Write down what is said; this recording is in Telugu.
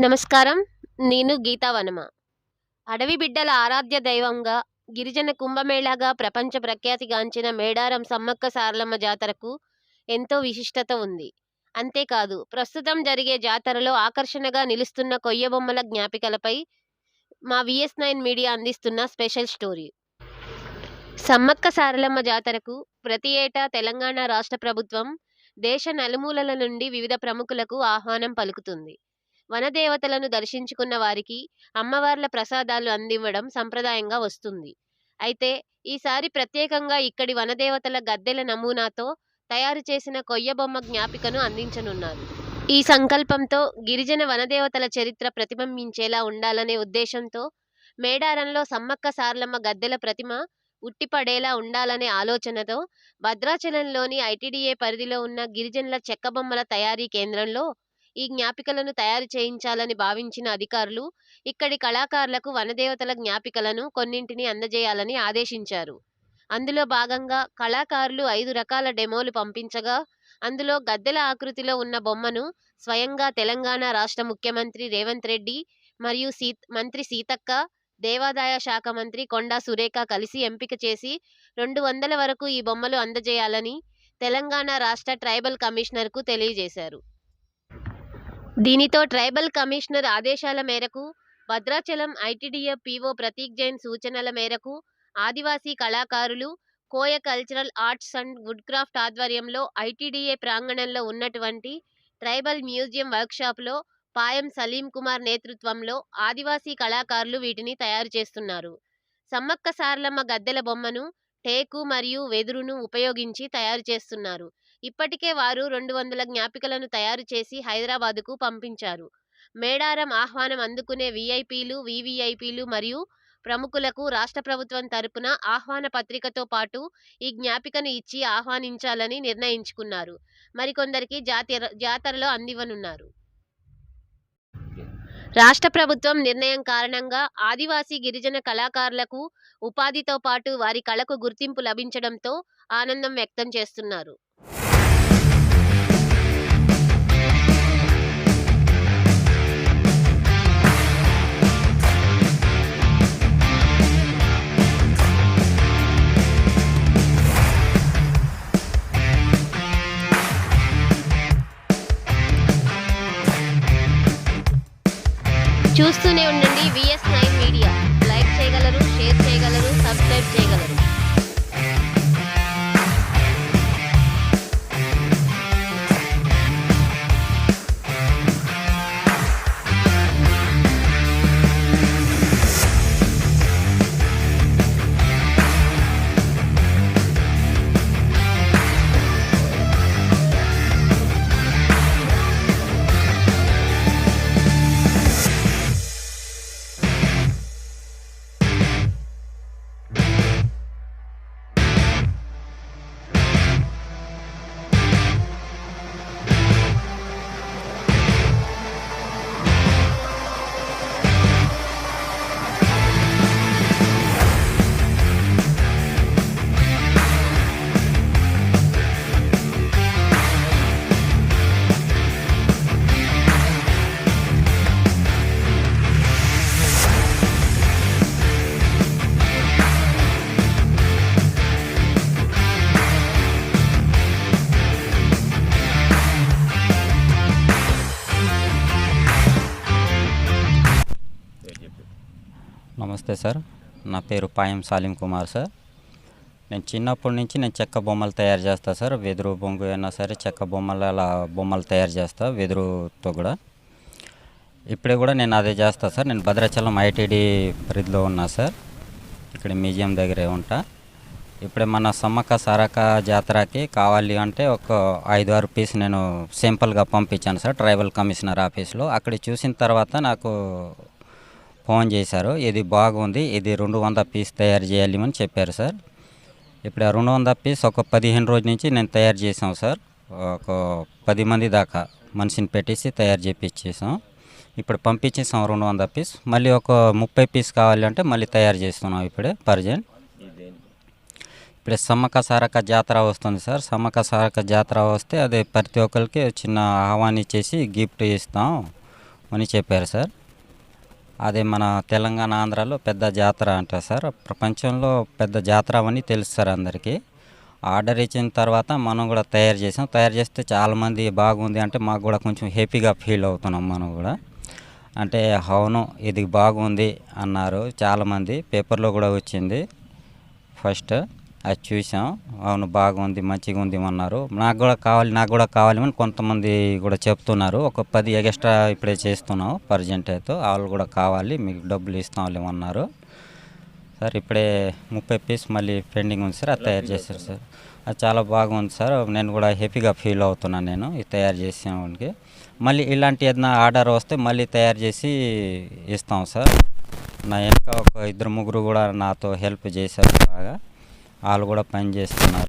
నమస్కారం. నేను గీతా వనమ. అడవి బిడ్డల ఆరాధ్య దైవంగా గిరిజన కుంభమేళాగా ప్రపంచ ప్రఖ్యాతిగాంచిన మేడారం సమ్మక్క సారలమ్మ జాతరకు ఎంతో విశిష్టత ఉంది. అంతేకాదు ప్రస్తుతం జరిగే జాతరలో ఆకర్షణగా నిలుస్తున్న కొయ్య బొమ్మల జ్ఞాపికలపై మా విఎస్ నైన్ మీడియా అందిస్తున్న స్పెషల్ స్టోరీ. సమ్మక్క సారలమ్మ జాతరకు ప్రతి ఏటా తెలంగాణ రాష్ట్ర ప్రభుత్వం దేశ నలుమూలల నుండి వివిధ ప్రముఖులకు ఆహ్వానం పలుకుతుంది. వనదేవతలను దర్శించుకున్న వారికి అమ్మవార్ల ప్రసాదాలు అందివ్వడం సంప్రదాయంగా వస్తుంది. అయితే ఈసారి ప్రత్యేకంగా ఇక్కడి వనదేవతల గద్దెల నమూనాతో తయారు చేసిన కొయ్య బొమ్మ జ్ఞాపికను అందించనున్నారు. ఈ సంకల్పంతో గిరిజన వనదేవతల చరిత్ర ప్రతిబింబించేలా ఉండాలనే ఉద్దేశంతో మేడారంలో సమ్మక్క సార్లమ్మ గద్దెల ప్రతిమ ఉట్టిపడేలా ఉండాలనే ఆలోచనతో భద్రాచలంలోని ఐటీడీఏ పరిధిలో ఉన్న గిరిజనుల చెక్క బొమ్మల తయారీ కేంద్రంలో ఈ జ్ఞాపికలను తయారు చేయించాలని భావించిన అధికారులు ఇక్కడి కళాకారులకు వనదేవతల జ్ఞాపికలను కొన్నింటిని అందజేయాలని ఆదేశించారు. అందులో భాగంగా కళాకారులు ఐదు రకాల డెమోలు పంపించగా అందులో గద్దెల ఆకృతిలో ఉన్న బొమ్మను స్వయంగా తెలంగాణ రాష్ట్ర ముఖ్యమంత్రి రేవంత్ రెడ్డి మరియు సీ మంత్రి సీతక్క దేవాదాయ శాఖ మంత్రి కొండా సురేఖ కలిసి ఎంపిక చేసి రెండు వందల వరకు ఈ బొమ్మలు అందజేయాలని తెలంగాణ రాష్ట్ర ట్రైబల్ కమిషనర్కు తెలియజేశారు. దీనితో ట్రైబల్ కమిషనర్ ఆదేశాల మేరకు భద్రాచలం ఐటీడీఏ పీఓ ప్రతీక్ జైన్ సూచనల మేరకు ఆదివాసీ కళాకారులు Koya cultural arts and wood craft ఆధ్వర్యంలో ఐటీడీఏ ప్రాంగణంలో ఉన్నటువంటి ట్రైబల్ మ్యూజియం వర్క్షాప్లో పాయం సలీం కుమార్ నేతృత్వంలో ఆదివాసీ కళాకారులు వీటిని తయారు చేస్తున్నారు. సమ్మక్క సార్లమ్మ గద్దెల బొమ్మను టేకు మరియు వెదురును ఉపయోగించి తయారు చేస్తున్నారు. ఇప్పటికే వారు రెండు వందల జ్ఞాపికలను తయారు చేసి హైదరాబాదుకు పంపించారు. మేడారం ఆహ్వానం అందుకునే విఐపీలు వివిఐపీలు మరియు ప్రముఖులకు రాష్ట్ర ప్రభుత్వం తరపున ఆహ్వాన పత్రికతో పాటు ఈ జ్ఞాపికను ఇచ్చి ఆహ్వానించాలని నిర్ణయించుకున్నారు. మరికొందరికి జాతర జాతరలో అందివ్వనున్నారు. రాష్ట్ర ప్రభుత్వం నిర్ణయం కారణంగా ఆదివాసీ గిరిజన కళాకారులకు ఉపాధితో పాటు వారి కళకు గుర్తింపు లభించడంతో ఆనందం వ్యక్తం చేస్తున్నారు. చూస్తూనే ఉండండి. విఎస్ నైన్ నమస్తే సార్. నా పేరు పాయం సాలిం కుమార్ సార్. నేను చిన్నప్పటి నుంచి నేను చెక్క బొమ్మలు తయారు చేస్తా సార్. వెదురు బొంగు అయినా సరే చెక్క బొమ్మలు అలా బొమ్మలు తయారు చేస్తా వెదురుతో కూడా. ఇప్పుడే కూడా నేను అదే చేస్తా సార్. నేను భద్రాచలం ఐటీడీ పరిధిలో ఉన్నా సార్. ఇక్కడ మ్యూజియం దగ్గరే ఉంటా. ఇప్పుడే మన సమ్మక్క సారక జాతరకి కావాలి అంటే ఒక ఐదు ఆరు పీస్ నేను సింపుల్గా పంపించాను సార్ ట్రైబల్ కమిషనర్ ఆఫీస్లో. అక్కడ చూసిన తర్వాత నాకు ఫోన్ చేశారు. ఇది బాగుంది ఇది రెండు వంద పీస్ తయారు చేయాలి అని చెప్పారు సార్. ఇప్పుడు ఆ రెండు వంద పీస్ ఒక పదిహేను రోజుల నుంచి నేను తయారు చేసాం సార్. ఒక పది మంది దాకా మనిషిని పెట్టేసి తయారు చేపించేసాం ఇప్పుడు పంపించేసాం రెండు వంద పీస్. మళ్ళీ ఒక ముప్పై పీస్ కావాలంటే మళ్ళీ తయారు చేస్తున్నాం ఇప్పుడే పర్జెంట్ ఇప్పుడు సమ్మక్క సారక జాతర వస్తుంది సార్. సమ్మక్క సారక జాతర వస్తే అదే ప్రతి ఒక్కరికి చిన్న ఆహ్వానించేసి గిఫ్ట్ ఇస్తాం అని చెప్పారు సార్. అదే మన తెలంగాణ ఆంధ్రాలో పెద్ద జాతర అంటారు సార్. ప్రపంచంలో పెద్ద జాతర అని తెలుసు సార్ అందరికీ. ఆర్డర్ ఇచ్చిన తర్వాత మనం కూడా తయారు చేసాం. తయారు చేస్తే చాలామంది బాగుంది అంటే మాకు కూడా కొంచెం హ్యాపీగా ఫీల్ అవుతున్నాం మనం కూడా. అంటే అవును ఇది బాగుంది అన్నారు చాలామంది. పేపర్లో కూడా వచ్చింది ఫస్ట్. అది చూసాం. అవును బాగుంది మంచిగా ఉంది అన్నారు. నాకు కూడా కావాలి నాకు కూడా కావాలి అని కొంతమంది కూడా చెప్తున్నారు. ఒక పది ఎక్స్ట్రా ఇప్పుడే చేస్తున్నాం పర్జెంట్ అయితే. వాళ్ళు కూడా కావాలి మీకు డబ్బులు ఇస్తాం అన్నారు. సార్ ఇప్పుడే ముప్పై పీస్ మళ్ళీ పెండింగ్ ఉంది సార్ అది తయారు చేశారు సార్. అది చాలా బాగుంది సార్. నేను కూడా హ్యాపీగా ఫీల్ అవుతున్నాను నేను ఇది తయారు చేసేవానికి మళ్ళీ ఇలాంటి ఏదైనా ఆర్డర్ వస్తే మళ్ళీ తయారు చేసి ఇస్తాం సార్. నా వెనక ఒక ఇద్దరు ముగ్గురు కూడా నాతో హెల్ప్ చేశారు బాగా. వాళ్ళు కూడా పని చేస్తున్నారు.